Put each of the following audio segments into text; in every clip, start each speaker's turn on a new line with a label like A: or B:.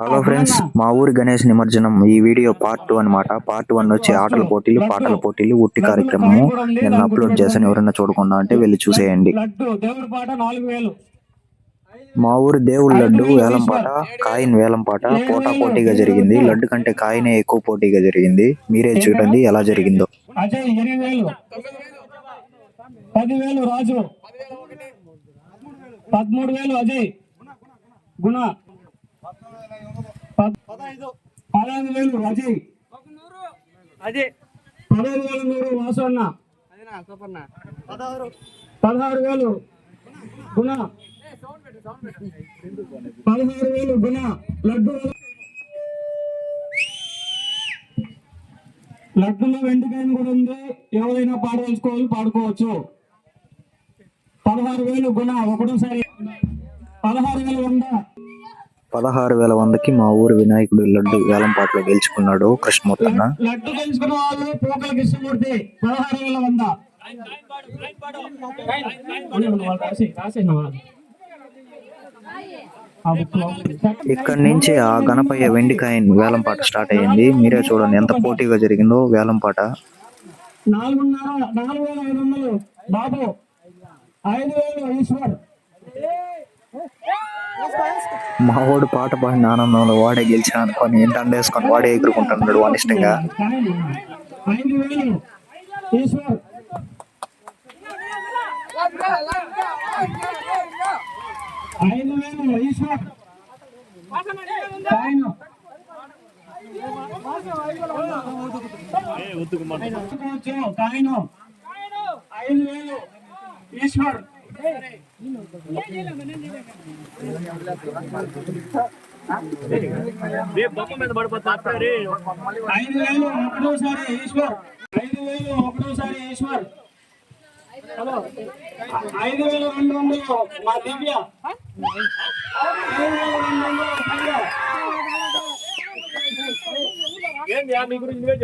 A: Hello friends మా ఊరి గణేష్ నిమజ్జనం ఈ వీడియో పార్ట్ టూ అన్నమాట. పార్ట్ వన్ వచ్చి ఆటల పోటీలు పాటల పోటీలు ఉట్టి కార్యక్రమము నిన్న అప్లోడ్ చేశాను ఎవరైనా చూడకుండా అంటే వెళ్ళి చూసేయండి.
B: లడ్డు దేవుడి పాట నాలుగు వేలు.
A: మా ఊరి దేవుడి లడ్డు వేలంపాట కాయిన్ వేలంపాట పోటా పోటీగా జరిగింది. లడ్డు కంటే కాయినే ఎక్కువ పోటీగా జరిగింది. మీరే చూడండి ఎలా జరిగిందో.
B: పదివేలు రాజు పదమూడు వేలు అజయ్. గుణ. పదహైదు. వేలు అజయ్
C: అదే
B: పదహైదు వేలు నూరు వాసు అన్న
C: అదేనా సూపర్నా?
B: పదహారు. వేలు గుణ. పదహారు వేలు గుణ. లడ్డు లడ్డులో వెండికాయన కూడా ఉంది. ఎవరైనా పాడదలుచుకోవాలి పాడుకోవచ్చు. పదహారు వేలు గుణ. ఒకటోసారి పదహారు వేలు వంద.
A: పదహారు వేల వందకి మా ఊరి వినాయకుడు లడ్డు వేలంపాటలో గెలుచుకున్నాడు కృష్ణమూర్తన్న.
B: లడ్డు గెలుచుకున్న వాళ్ళు పోకల కృష్ణమూర్తి పదహారు వేల వంద.
A: ఇక్కడి నుంచి ఆ గణపయ్య వెండి కాయిన్ వేలంపాట స్టార్ట్ అయ్యింది. మీరే చూడండి ఎంత పోటీగా జరిగిందో వేలంపాట.
B: నాలుగున్నర నాలుగు వేల ఐదు వందలు. బాబు ఐదు వేలు ఈశ్వర్.
A: మా వాడు పాట పాడిన ఆనందంలో వాడే గెలిచా అనుకొని వేసుకొని వాడే ఎగురుకుంటున్నాడు వాని ఇష్టంగా
B: ఐదు వేలు ఈశ్వర్ ఐదు వేలు ఒకటోసారి ఈశ్వర్. ఐదు వేలు ఒకటోసారి ఈశ్వర్. హలో ఐదు వేలు రెండు వందలు మా దివ్య. ఐదు వేలు రెండు వందలు దివ్య.
C: ఏంది? మీ గురించి నువ్వే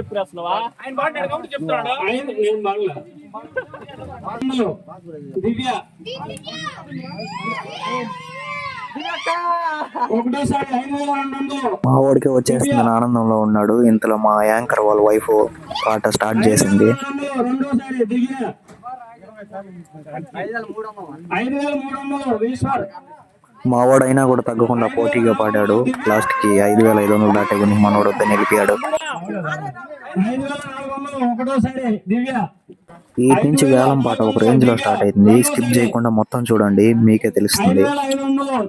C: ఆయన కాబట్టి చెప్తున్నాడు?
B: నేను దివ్య.
A: వాడికి వచ్చేస్తుందని ఆనందంలో ఉన్నాడు. ఇంతలో మా యాంకర్ వాళ్ళ వైఫ్ పాట స్టార్ట్ చేసింది.
B: వందలు. రెండోసారి దివ్య. ఐదు వేల మూడు వందలు.
A: మావాడైనా కూడా తగ్గకుండా పోటీగా పాడాడు. లాస్ట్కి ఐదు వేల ఐదు వందలు దాటే గురించి మనోడు వద్ద నిలిపాడు. ఈ నుంచి వేలం పాట ఒక రేంజ్లో స్టార్ట్ అయింది. స్కిప్ చేయకుండా మొత్తం చూడండి. మీకే తెలుస్తుంది.
B: ఐదు వేల ఐదు వందలు.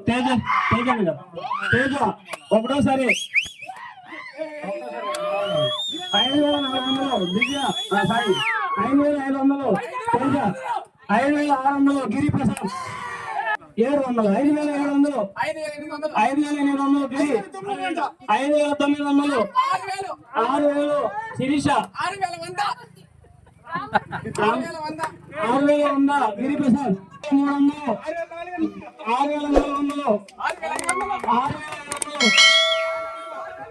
B: ఐదు వేల ఆరు వందలు. గిరి ప్రసాద్ ఏడు వందలు ఐదు వేల ఏడు వందలు ఐదు వేల ఎనిమిది వందలు గిరి ఐదు వేల తొమ్మిది వందలు ఆరు వేలు శిరీష ఆరు వేల వంద గిరి ప్రసాద్ మూడు వందలు ఆరు వేల నాలుగు వందలు ఆరు వేల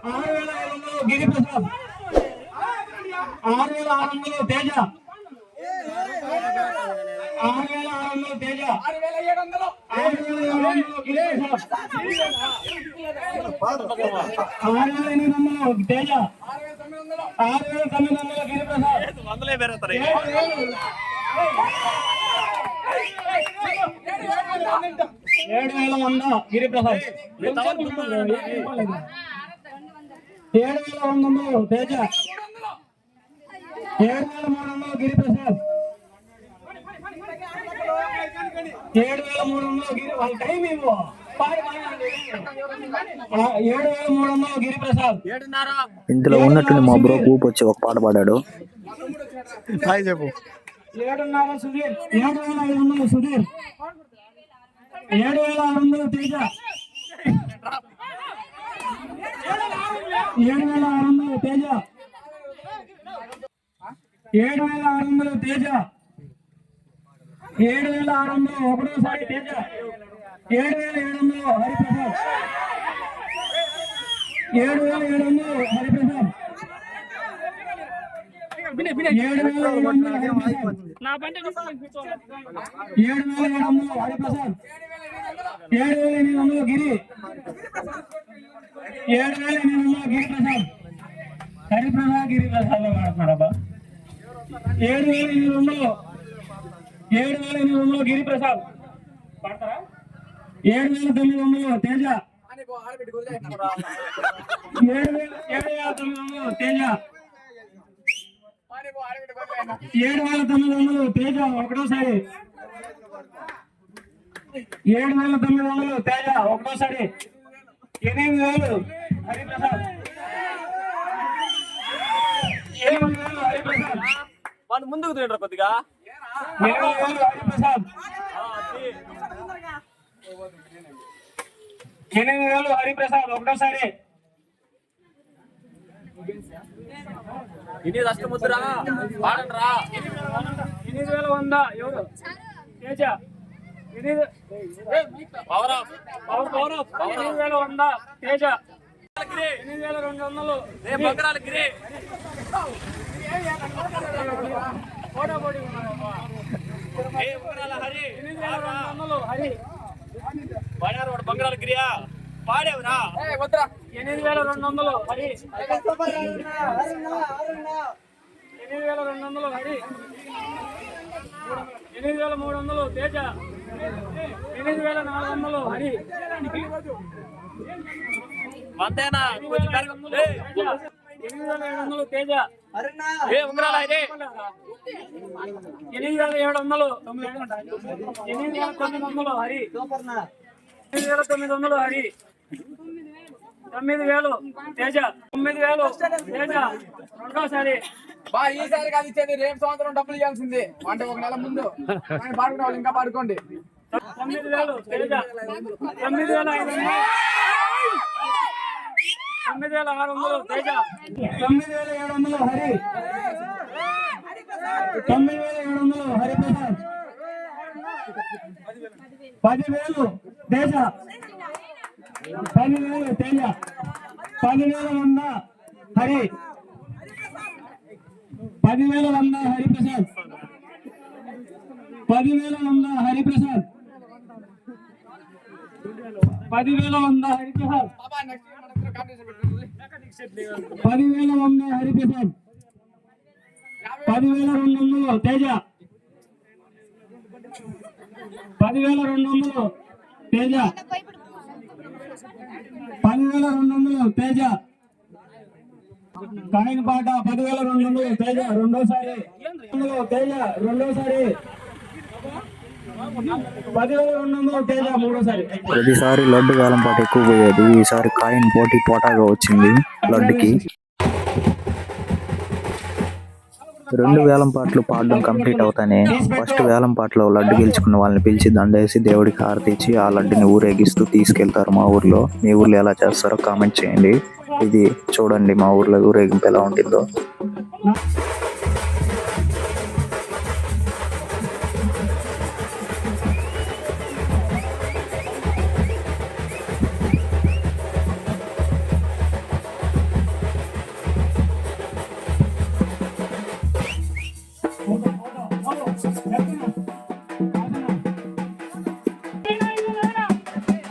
B: ఆరు వేల ఐదు వందలు గిరి ప్రసాద్ ఆరు వేల ఆరు వందలు తేజ ఆరు వేల ఆరు వందలు తేజ ఆరు వేల ఏడు వందలు. ఆరు వేల ఎనిమిది వందలు. తేజ ఆరు వేల తొమ్మిది వందలు గిరి ప్రసాద్
C: వందలే పెరుగుతారు
B: ఏడు వేలు. ఏడు వేల వంద గిరిప్రసాద్. ఏడు వేల వంద తేజ. ఏడు వేల మూడు వందలు గిరిప్రసాద్. ఏడు వేల మూడు వందలు గిరి వాళ్ళ టైం
C: ఏడున్నర.
A: ఇందులో ఉన్నట్టుండి మా బ్రో ఊపు వచ్చి ఒక పాట పాడాడు.
C: హాయ్ చెప్పు.
B: ఏడున్నర సుధీర్. ఏడు వేల ఐదు వందలు సుధీర్. ఏడు వేల ఆరు వందలు తేజ. ఏడు వేల ఆరు వందలు తేజ. ఏడు వేల ఆరు వందలు తేజ. ఏడు వేల ఆరు వందలు ఒకటోసారి తేజ ఏడు వేల ఏడు వందలు హరిప్రసాద్. ఏడు వేల ఏడు వందలు హరిప్రసాద్. ఏడు వేల ఏడు వందలు హరిప్రసాద్ ఏడు వేల ఏడు వందలు హరిప్రసాద్. ఏడు వేల ఎనిమిది వందలు గిరి. ఏడు వేల ఎనిమిది వందలు గిరిప్రసాద్. హరిప్రసాద్ గిరిప్రసాద్ మాట్లాడుతున్నాడబ్బా ఏడు వేల ఎనిమిది వందలు ఏడు వేల ఎనిమిది వందలు గిరిప్రసాద్. పడతారా? ఏడు వేల తొమ్మిది వందలు తేజ. ఏడు వేల ఏడు వేల తొమ్మిది వందలు తేజ. ఏడు వేల తొమ్మిది వందలు తేజ ఒకటోసారి. ఏడు వేల తొమ్మిది వందలు తేజ ఒకటోసారి. ఎనిమిది వేలు హరిప్రసాద్. ఎనిమిది వేలు హరిప్రసాద్.
C: వాడిని ముందుకు తింటారు కొద్దిగా.
B: ఎనిమిది వేలు హరిప్రసాద్. ఎనిమిది వేలు ఒకటోసారి
C: ఇన్ని అష్టముద్ర వాడండి రా
B: ఎనిమిది వేల వంద ఎవరు తేజ ఎనిమిది
C: పవర్ ఆఫ్
B: పవర్ పవర్ ఎనిమిది వేల వంద తేజ ఎనిమిది వేల రెండు వందలు
C: గిరి
B: పోటా పోటీ ఉన్నారమ్మా.
C: బంగారాల గిరియా పాడేవురా?
B: ఎనిమిది వేల రెండు వందలు హరి. ఎనిమిది వేల రెండు వందలు హరి. ఎనిమిది వేల మూడు వందలు తేజ. ఎనిమిది వేల నాలుగు వందలు హరి.
C: అంతేనా
B: ఎనిమిది వేల ఏడు వందలు తేజ. ఎనిమిది వేల ఏడు వందలు ఎనిమిది వేల తొమ్మిది వందలు హరి. ఎనిమిది వేల తొమ్మిది వందలు హరి. తొమ్మిది వేలు తేజ. తొమ్మిది వేలు తేజ. రెండోసారి.
D: బా ఈసారి కాదు ఇచ్చేది రేపు సంవత్సరం డబ్బులు ఇవ్వాల్సింది. అంటే ఒక నెల ముందు. ఆయన పాడుకునే వాళ్ళు ఇంకా పాడుకోండి.
B: తొమ్మిది వేలు తేజ. తొమ్మిది వేల ఐదు వందలు. తొమ్మిది వేల ఆరు వందలు తేజ. తొమ్మిది వేల ఏడు వందలు హరి. తొమ్మిది వేల ఏడు వందలు హరిప్రసాద్. పదివేలు తేజ. పదివేలు తేజ. పదివేల వంద హరి. పదివేల వంద హరిప్రసాద్. పదివేల వంద హరిప్రసాద్. పదివేల వంద హరిప్రసాద్. పదివేల వంద హరిప్రసాద్. పదివేల రెండు వందలు తేజ. పదివేల రెండు వందలు తేజ. పదివేల రెండు వందలు తేజ. కాయిన పాట పదివేల రెండు వందలు తేజ. రెండోసారి. తేజ రెండోసారి.
A: ప్రతిసారి లడ్డు వేలం పాటు ఎక్కువ పోయేది. ఈసారి కాయిన్ పోటీ పోటాగా వచ్చింది లడ్డుకి. రెండు వేలం పాటలు పాడడం కంప్లీట్ అవుతానే. ఫస్ట్ వేలం పాటలో లడ్డు గెలుచుకున్న వాళ్ళని పిలిచి దండేసి దేవుడికి హారతి ఇచ్చి ఆ లడ్డుని ఊరేగిస్తూ తీసుకెళ్తారు మా ఊర్లో. మీ ఊర్లో ఎలా చేస్తారో కామెంట్ చేయండి. ఇది చూడండి మా ఊర్లో ఊరేగింపు ఎలా ఉంటుందో.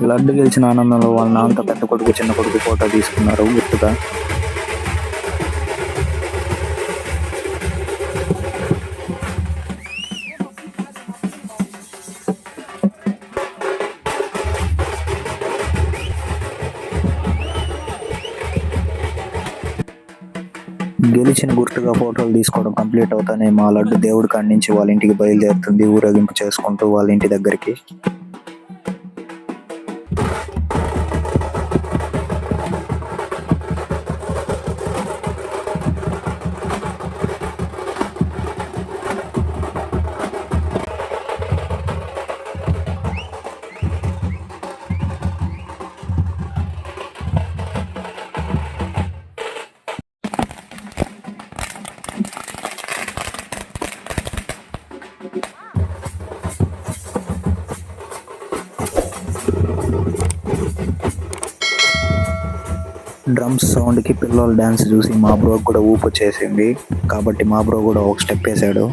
A: లడ్డు గెలిచిన ఆనందంలో వాళ్ళ నాన్నతో పెద్ద కొడుకు చిన్న కొడుకు ఫోటో తీసుకున్నారు గుర్తుగా. గెలిచిన గుర్తుగా ఫోటోలు తీసుకోవడం కంప్లీట్ అవుతానే మా లడ్డు దేవుడి అందించి వాళ్ళ ఇంటికి బయలుదేరుతుంది ఊరేగింపు చేసుకుంటూ వాళ్ళ ఇంటి దగ్గరికి. డ్రమ్స్ సౌండ్కి పిల్లల డాన్స్ చూసి మా బ్రో కూడా ఊపు వచ్చేసింది. కాబట్టి మా బ్రో కూడా ఒక స్టెప్ వేసాడు.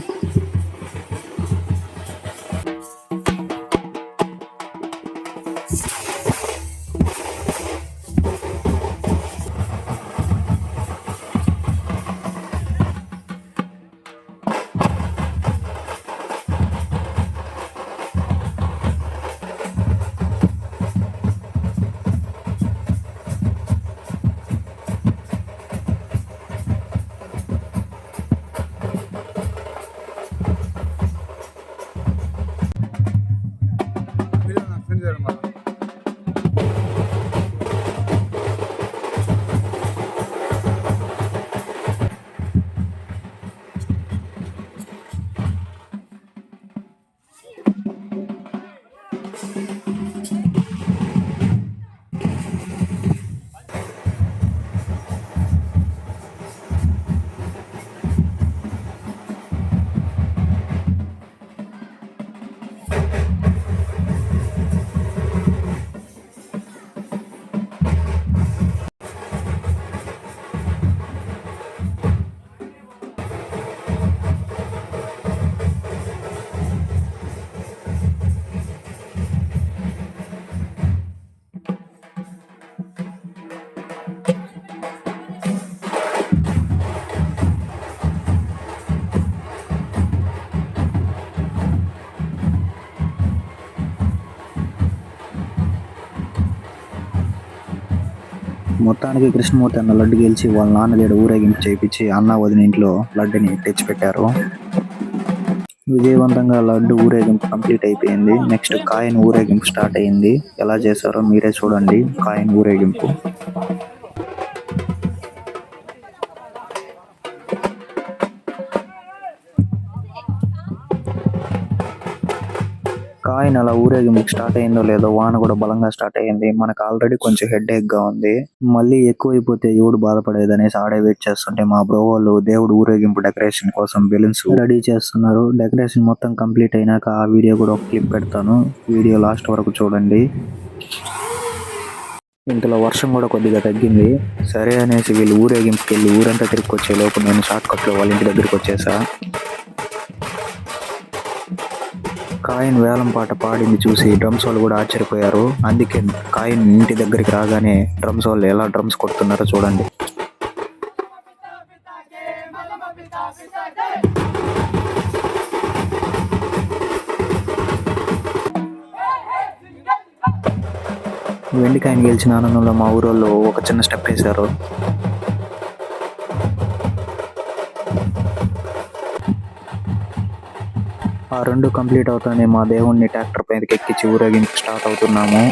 A: మొత్తానికి కృష్ణమూర్తి అన్న లడ్డు గెలిచి వాళ్ళ నాన్న దగ్గర ఊరేగింపు చేయించి అన్న వదిన ఇంట్లో లడ్డుని తెచ్చిపెట్టారు. విజయవంతంగా లడ్డు ఊరేగింపు కంప్లీట్ అయిపోయింది. నెక్స్ట్ కాయిన్ ఊరేగింపు స్టార్ట్ అయింది. ఎలా చేశారో మీరే చూడండి. కాయిన్ ఊరేగింపు. కాయిన్ అలా ఊరేగింపు స్టార్ట్ అయిందో లేదో వాన కూడా బలంగా స్టార్ట్ అయ్యింది మనకు ఆల్రెడీ కొంచెం హెడ్గా ఉంది. మళ్ళీ ఎక్కువైపోతే ఎవడు బాధపడేది అనేసి ఆడే వెయిట్ చేస్తుంటే మా బ్రో వాళ్ళు దేవుడు ఊరేగింపు డెకరేషన్ కోసం బెలూన్స్ రెడీ చేస్తున్నారు. డెకరేషన్ మొత్తం కంప్లీట్ అయినాక ఆ వీడియో కూడా ఒక క్లిప్ పెడతాను. వీడియో లాస్ట్ వరకు చూడండి. ఇంతలో వర్షం కూడా కొద్దిగా తగ్గింది. సరే అనేసి వీళ్ళు ఊరేగింపుకి వెళ్ళి ఊరంతా తిరిగి వచ్చే లోపు నేను షార్ట్ కట్లో వాళ్ళ ఇంటి దగ్గరికి వచ్చేసా. కాయిన్ వేలం పాట పాడింది చూసి డ్రమ్స్ వాళ్ళు కూడా ఆశ్చర్యపోయారు. అందుకే కాయిన్ ఇంటి దగ్గరికి రాగానే డ్రమ్స్ వాళ్ళు ఎలా డ్రమ్స్ కొడుతున్నారో చూడండి. వెండి కాయిన్ గెలిచిన ఆనందంలో మా ఊరోళ్ళు ఒక చిన్న స్టెప్ వేశారు. ఆ రెండు కంప్లీట్ అవుతానే మా దేవుణ్ణి ట్రాక్టర్ పైకి ఎక్కించి ఊరేగింపు స్టార్ట్ అవుతున్నాము.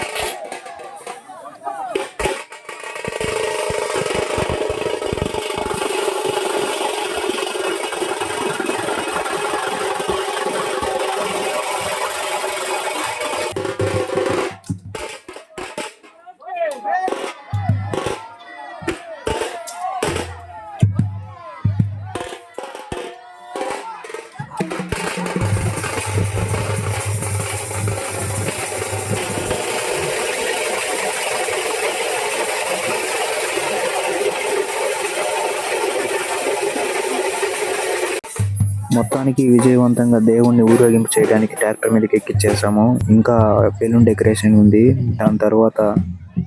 A: మొత్తానికి విజయవంతంగా దేవుణ్ణి ఊరేగింపు చేయడానికి ట్రాక్టర్ మీదకి ఎక్కిచ్చేసాము. ఇంకా బెలూన్ డెకరేషన్ ఉంది. దాని తర్వాత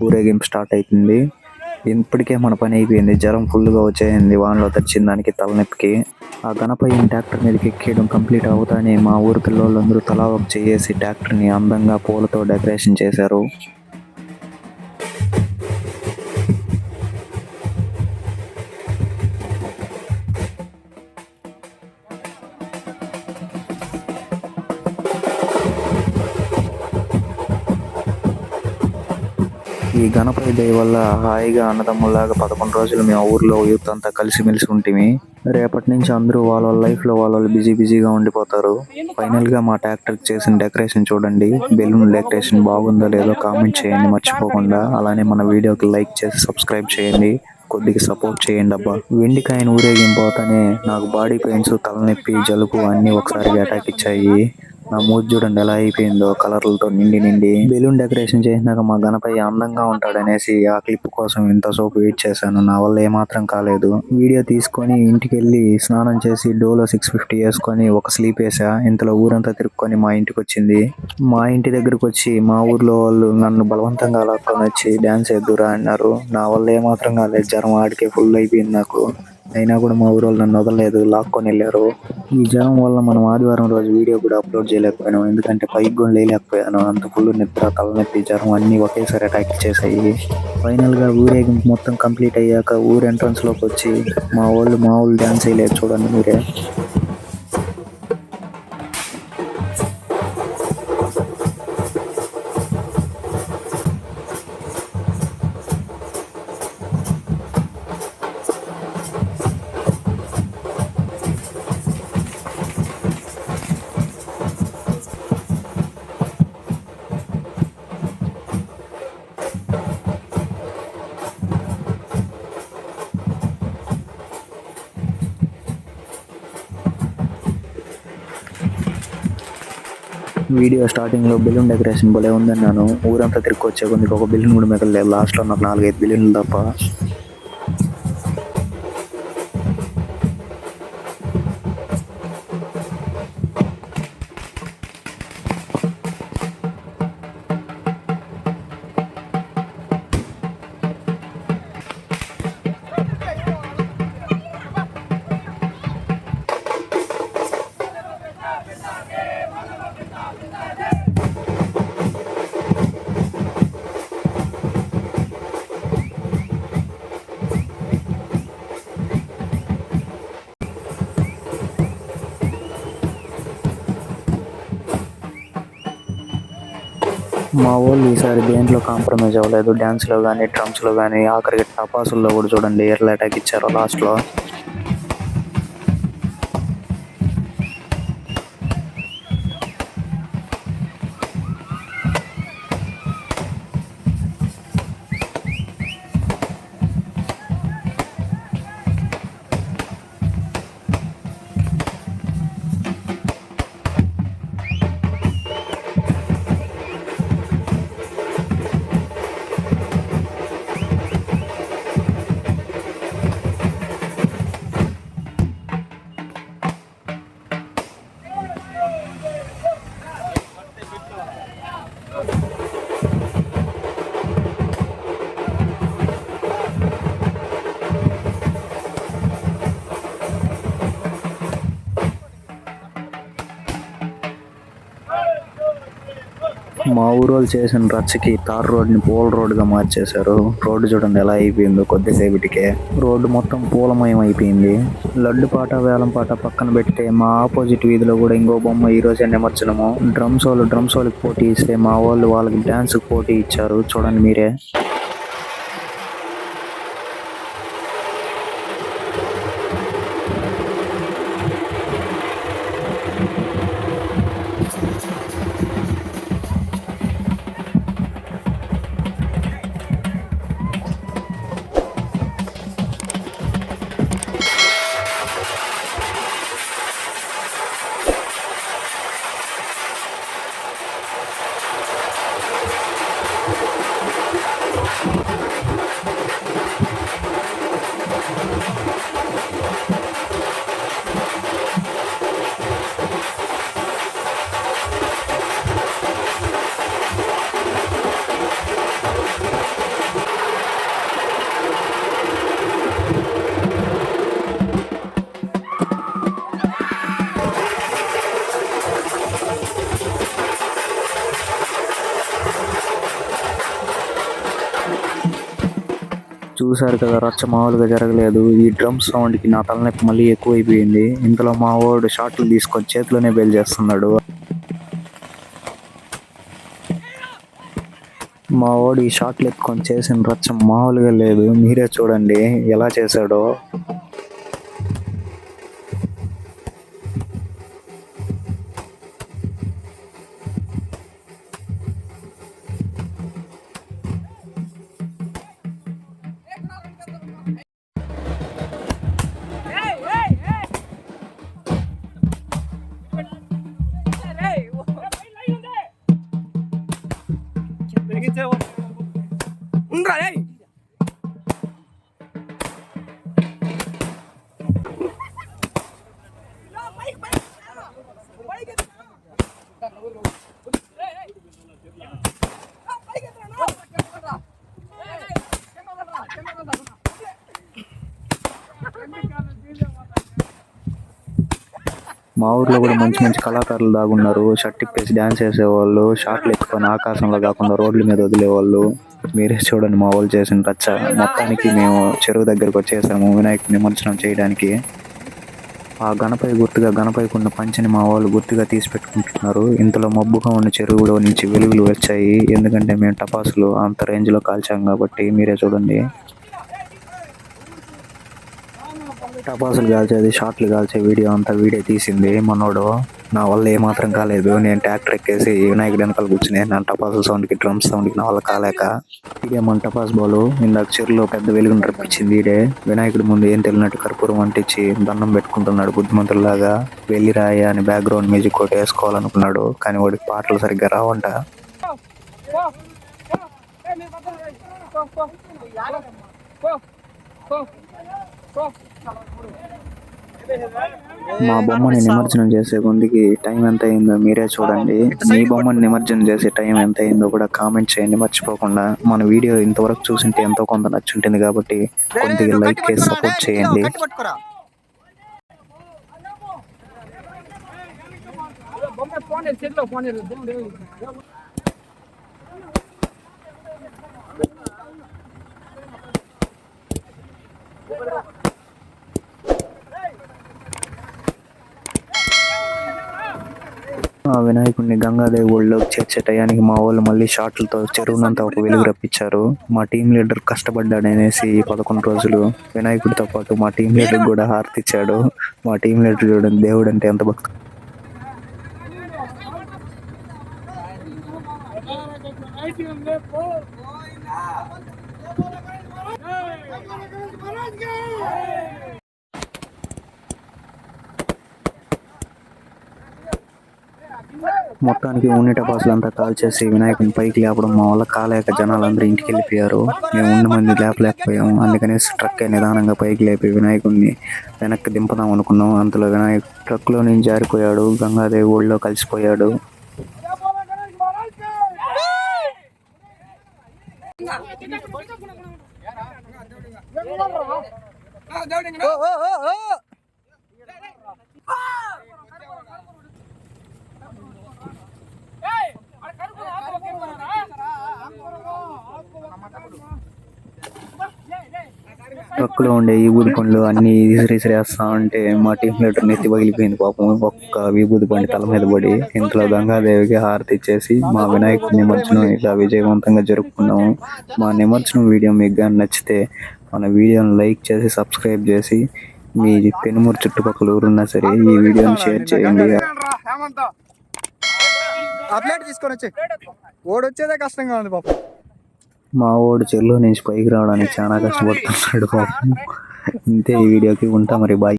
A: ఊరేగింపు స్టార్ట్ అవుతుంది ఇప్పటికే మన పని అయిపోయింది. జ్వరం ఫుల్గా వచ్చేసింది. వానలో తెచ్చిన దానికి తలనొప్పికి. ఆ గణపయ్యని ట్రాక్టర్ మీదకి ఎక్కేయడం కంప్లీట్ అవుతానే మా ఊరి పిల్లలందరూ తలా ఒక చేసి ట్రాక్టర్ని అందంగా పూలతో డెకరేషన్ చేశారు. గణపతి దయ వల్ల హాయిగా అన్నదమ్ములాగా పదకొండు రోజులు మేము ఊర్లో యూత్ అంతా కలిసిమెలిసి ఉంటిమి. రేపటి నుంచి అందరూ వాళ్ళ వాళ్ళ లైఫ్లో వాళ్ళ వాళ్ళు బిజీ బిజీగా ఉండిపోతారు. ఫైనల్గా మా ట్రాక్టర్ చేసిన డెకరేషన్ చూడండి. బెలూన్ డెకరేషన్ బాగుందో లేదో కామెంట్ చేయండి మర్చిపోకుండా. అలానే మన వీడియోకి లైక్ చేసి సబ్స్క్రైబ్ చేయండి. కొద్దిగా సపోర్ట్ చేయండి అబ్బా. వెండికాయను ఊరేగింపోతానే నాకు బాడీ పెయిన్స్ తలనొప్పి జలుబు అన్ని ఒకసారిగా అటాక్ ఇచ్చాయి. నా మూడ్ చూడండి ఎలా అయిపోయిందో కలర్లతో నిండి నిండి. బెలూన్ డెకరేషన్ చేసినాక మా గణపతి అందంగా ఉంటాడనేసి ఆ క్లిప్ కోసం ఇంత సోపు వెయిట్ చేశాను. నా వల్ల ఏమాత్రం కాలేదు. వీడియో తీసుకొని ఇంటికి వెళ్ళి స్నానం చేసి డోలో సిక్స్ ఫిఫ్టీ వేసుకొని ఒక స్లీప్ వేసా. ఇంతలో ఊరంతా తిరుక్కొని మా ఇంటికి వచ్చింది మా ఇంటి దగ్గరకు వచ్చి మా ఊర్లో వాళ్ళు నన్ను బలవంతంగా లాక్కొని వచ్చి డాన్స్ ఎద్దురా అన్నారు. నా వల్ల ఏమాత్రం కాలేదు. జ్వరం ఆడికే ఫుల్ అయిపోయింది నాకు. అయినా కూడా మా ఊరు వాళ్ళు నన్ను వదలలేదు లాక్కొని వెళ్ళారు. ఈ జ్వరం వల్ల మనం ఆదివారం రోజు వీడియో కూడా అప్లోడ్ చేయలేకపోయాను. ఎందుకంటే పైకి కూడా లేలేకపోయాను. అంత ఫుల్ నిద్ర తలనొప్పి జ్వరం అన్ని ఒకేసారి అటాక్ చేసాయి ఫైనల్గా ఊరేగింపు మొత్తం కంప్లీట్ అయ్యాక ఊరు ఎంట్రన్స్లోకి వచ్చి మా వాళ్ళు మా వాళ్ళు డాన్స్ వేయలేదు చూడండి మీరే. వీడియో స్టార్టింగ్లో బెలూన్ డెకరేషన్ భలే ఉందన్నాను. ఊరంతా తిరిగి వచ్చే కొందికి ఒక బెలూన్ కూడా మిగలేదు లాస్ట్లో నాకు నాలుగైదు బెలూన్లు తప్ప. మా వాళ్ళు ఈసారి దేంట్లో కాంప్రమైజ్ అవ్వలేదు డ్యాన్స్లో కానీ డ్రమ్స్లో కానీ ఆఖరికి టపాసుల్లో కూడా చూడండి ఎర్ల అటాక్ ఇచ్చారు లాస్ట్లో మా ఊరోళ్ళు చేసిన రచ్చకి తార్ రోడ్ని పూల రోడ్గా మార్చేశారు. రోడ్డు చూడండి ఎలా అయిపోయిందో కొద్దిసేపటికే. రోడ్డు మొత్తం పూలమయం అయిపోయింది. లడ్డు పాట వేలం పాట పక్కన పెడితే మా ఆపోజిట్ వీధిలో కూడా ఇంకో బొమ్మ ఈ రోజే నిమజ్జనము. డ్రమ్స్ వాళ్ళు డ్రమ్స్ వాళ్ళకి పోటీ ఇస్తే మా వాళ్ళు వాళ్ళకి డ్యాన్స్ పోటీ ఇచ్చారు. చూడండి మీరే. చూసారు కదా రచ్చ మామూలుగా జరగలేదు. ఈ డ్రమ్ సౌండ్కి నా తలనొప్పి మళ్ళీ ఎక్కువైపోయింది. ఇంతలో మా వాడు షాట్లు తీసుకొని చేతిలోనే బెల్ చేస్తున్నాడు మా వాడు ఈ షాట్లు ఎత్తుకొని చేసిన రచ్చ మామూలుగా లేదు. మీరే చూడండి ఎలా చేశాడో. గిచ్చే ఉండరా మా ఊర్లో కూడా మంచి మంచి కళాకారులు దాగున్నారు. షర్ట్ ఇప్పేసి డాన్స్ చేసేవాళ్ళు షార్ట్లు ఎత్తుకొని ఆకాశంలో కాకుండా రోడ్ల మీద వదిలేవాళ్ళు. మీరే చూడండి మా వాళ్ళు చేసిన రచ్చ. మొత్తానికి మేము చెరువు దగ్గరకు వచ్చేసాము వినాయకుడి నిమజ్జనం చేయడానికి. ఆ గణపతి గుర్తుగా గణపతికి ఉన్న మా వాళ్ళు గుర్తుగా తీసి పెట్టుకుంటున్నారు. ఇంతలో మబ్బుగా ఉన్న చెరువులో నుంచి వెలుగులు వచ్చాయి. ఎందుకంటే మేము టపాసులు అంత రేంజ్లో కాల్చాం కాబట్టి మీరే చూడండి. టపాసులు కాల్చేది షాట్లు కాల్చే వీడియో అంతా వీడియో తీసింది మనోడు నా వల్ల ఏమాత్రం కాలేదు నేను ట్రాక్టర్ ఎక్కేసి వినాయకుడి వెనకాల కూర్చుని నా టపాసుల సౌండ్కి డ్రమ్స్ సౌండ్కి నా వల్ల కాలేక ఇదే మన టపాస్ బాలు ఇందాక చెరువులో పెద్ద వెలుగును రప్పించింది ఇడే వినాయకుడి ముందు ఏం తెలియనట్టు కర్పూరం అంటించి దండం పెట్టుకుంటున్నాడు బుద్ధిమంతులాగా వెళ్ళి రాయ అని బ్యాక్గ్రౌండ్ మ్యూజిక్ ఒకటి వేసుకోవాలనుకున్నాడు కానీ వాడికి పాటలు సరిగ్గా రావంట మా బొమ్మని నిమజ్జనం చేసే కొందికి టైం ఎంత అయిందో మీరే చూడండి మీ బొమ్మని నిమజ్జనం చేసే టైం ఎంత అయిందో కూడా కామెంట్ చేయండి మర్చిపోకుండా మన వీడియో ఇంతవరకు చూసింటే ఎంతో కొంత నచ్చుంటుంది కాబట్టి కొద్దిగా లైక్ చేసి సపోర్ట్ చేయండి
D: Thank you.
A: ఆ వినాయకుడిని గంగాదేవి ఒళ్ళోకి చేర్చే టయానికి మా వాళ్ళు మళ్ళీ షాట్లతో చెరువునంతా ఒక వెలుగు రప్పించారు. మా టీం లీడర్ కష్టపడ్డాడు అనేసి పదకొండు రోజులు వినాయకుడితో పాటు మా టీం లీడర్ కూడా హారతి ఇచ్చాడు. మా టీం లీడర్ చూడండి దేవుడు అంటే ఎంత భక్తి మొత్తానికి ఉండి టపాసులంతా కాల్ చేసి వినాయకుని పైకి లేపడం మా వల్ల కాలేక జనాలందరూ ఇంటికి వెళ్ళిపోయారు. మేము ఉన్న మంది లేపలేకపోయాము అందుకనే ట్రక్ నిదానంగా పైకి లేపి వినాయకుడిని వెనక్కి దింపుదాం అనుకున్నాం. అంతలో వినాయక్ ట్రక్లో నేను నుంచి జారిపోయాడు. గంగాదేవి ఊళ్ళో కలిసిపోయాడు. ట్రక్ లో ఉండే విభూది పండ్లు అన్ని విసిరేస్తా ఉంటే మా టీం లీడర్ నెత్తి పగిలిపోయింది పాపం. ఒక్క విభూతి పండి తల మీద పడి ఇంట్లో గంగాదేవికి హారతి ఇచ్చేసి మా వినాయకుడి నిమజ్జనం ఇలా విజయవంతంగా జరుపుకున్నాము. మా నిమజ్జనం వీడియో మీకు కానీ నచ్చితే మన వీడియోని లైక్ చేసి సబ్స్క్రైబ్ చేసి మీ పెనుమూరు చుట్టుపక్కల ఊరున్నా సరే ఈ వీడియోని షేర్ చేయండి.
E: ఆ ప్లేట్ తీసుకొని వచ్చి. ఓడొచ్చేదే కష్టంగా ఉంది పాప.
A: మా వాడు చెల్లో నుంచి పైకి రావడానికి చాలా కష్టపడుతున్నాడు పాపం. ఇంతే ఈ వీడియోకి ఉంటా మరి బాయ్.